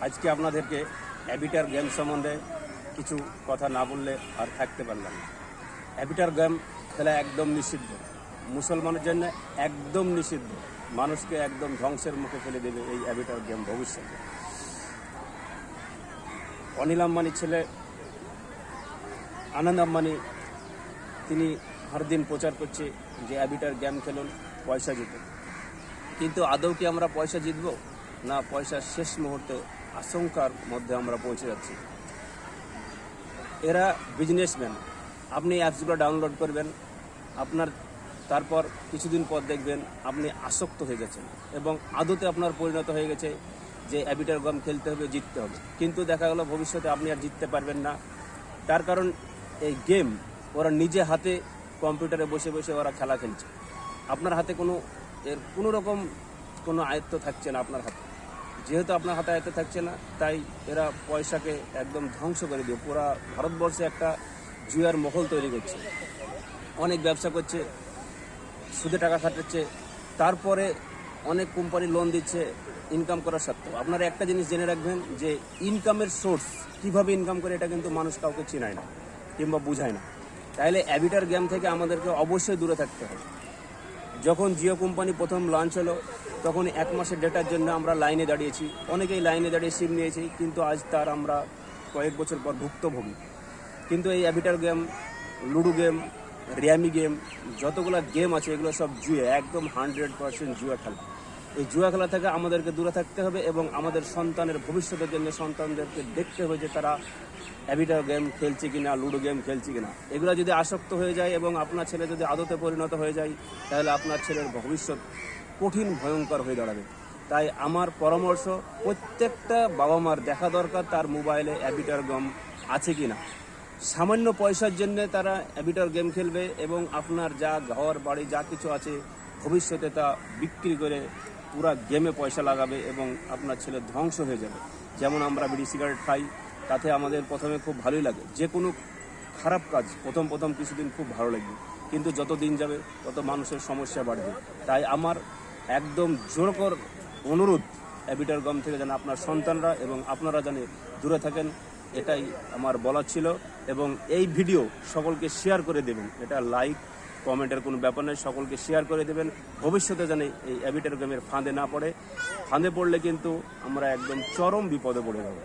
আজকে আপনাদেরকে অ্যাবিটার গেম সম্বন্ধে কিছু কথা না বললে আর থাকতে পারলাম না। অ্যাবিটার গেম খেলা একদম নিষিদ্ধ। মুসলমানের জন্য একদম নিষিদ্ধ। মানুষকে একদম ধ্বংসের মুখে ফেলে দেবে এই অ্যাবিটার গেম ভবিষ্যতে। অনিল আম্বানির ছেলে আনন্দ আম্বানি, তিনি হরদিন প্রচার করছে যে অ্যাবিটার গেম খেলুন, পয়সা জিতুন কিন্তু আদৌ কি আমরা পয়সা জিতব? না, পয়সা শেষ মুহূর্তে আশঙ্কার মধ্যে আমরা পৌঁছে যাচ্ছি। এরা বিজনেসম্যান আপনি অ্যাপসগুলো ডাউনলোড করবেন, আপনার তারপর কিছুদিন পর দেখবেন আপনি আসক্ত হয়ে গেছেন এবং আদতে আপনার পরিণত হয়ে গেছে যে অ্যাবিটার গম খেলতে হবে, জিততে হবে। কিন্তু দেখা গেল ভবিষ্যতে আপনি আর জিততে পারবেন না। তার কারণ এই গেম ওরা নিজে হাতে কম্পিউটারে বসে বসে ওরা খেলা খেলছে। আপনার হাতে কোনো, এর কোনো রকম কোনো আয়ত্ত থাকছে না আপনার হাতে। যেহেতু আপনার হাতে আয়ত্ত থাকছে না, তাই এরা পয়সাকে একদম ধ্বংস করে দিয়ে পুরা ভারতবর্ষে একটা জুয়ার মহল তৈরি করছে। অনেক ব্যবসা করছে, সুদে টাকা খাটাচ্ছে, তারপরে অনেক কোম্পানি লোন দিচ্ছে ইনকাম করার সত্ত্বেও আপনারা একটা জিনিস জেনে রাখবেন যে ইনকামের সোর্স কীভাবে ইনকাম করে এটা কিন্তু মানুষ কাউকে চেনায় না কিংবা বুঝায় না। তাইলে অ্যাবিটার গেম থেকে আমাদেরকে অবশ্যই দূরে থাকতে হবে। যখন জিও কোম্পানি প্রথম লঞ্চ হলো তখন এক মাসের ডেটার জন্য আমরা লাইনে দাঁড়িয়েছি। অনেকেই লাইনে দাঁড়িয়ে সিম নিয়েছি, কিন্তু আজ তার আমরা কয়েক বছর পর ভুক্তভোগী। কিন্তু এই aviator game ludo game rummy game যতগুলো গেম আছে, এগুলো সব জুয়ে, একদম হান্ড্রেড পার্সেন্ট জুয়া খেলা। এই জুয়া খেলা থেকে আমাদেরকে দূরে থাকতে হবে এবং আমাদের সন্তানের ভবিষ্যতের জন্য সন্তানদেরকে দেখতে হবে যে তারা অ্যাবিটার গেম খেলছে কি না লুডো গেম খেলছে কি না এগুলো যদি আসক্ত হয়ে যায় এবং আপনার ছেলে যদি আদতে পরিণত হয়ে যায়, তাহলে আপনার ছেলের ভবিষ্যৎ কঠিন, ভয়ঙ্কর হয়ে দাঁড়াবে। তাই আমার পরামর্শ, প্রত্যেকটা বাবা মার দেখা দরকার তার মোবাইলে অ্যাবিটার গেম আছে কি না সামান্য পয়সার জন্য তারা অ্যাবিটার গেম খেলবে এবং আপনার যা ঘর, বাড়ি, যা কিছু আছে, ভবিষ্যতে তা বিক্রি করে পুরা গেমে পয়সা লাগাবে এবং আপনার ছেলে ধ্বংস হয়ে যাবে। যেমন আমরা বিড়ি সিগারেট খাই, তাতে আমাদের প্রথমে খুব ভালোই লাগে। যে কোনো খারাপ কাজ প্রথম প্রথম কিছুদিন খুব ভালো লাগবে। কিন্তু যত দিন যাবে, তত মানুষের সমস্যা বাড়বে। তাই আমার একদম জোরকর অনুরোধ অ্যাবিটার গম থেকে যেন আপনার সন্তানরা এবং আপনারা যেন দূরে থাকেন, এটাই আমার বলার ছিল এবং এই ভিডিও সকলকে শেয়ার করে দেবেন। এটা লাইক কমেন্টের কোনো ব্যাপার নেই, সকলকে শেয়ার করে দেবেন। ভবিষ্যতে যেন এই অ্যাবিটার গেমের ফাঁদে না পড়ে। ফাঁদে পড়লে কিন্তু আমরা একদম চরম বিপদে পড়ে যাব।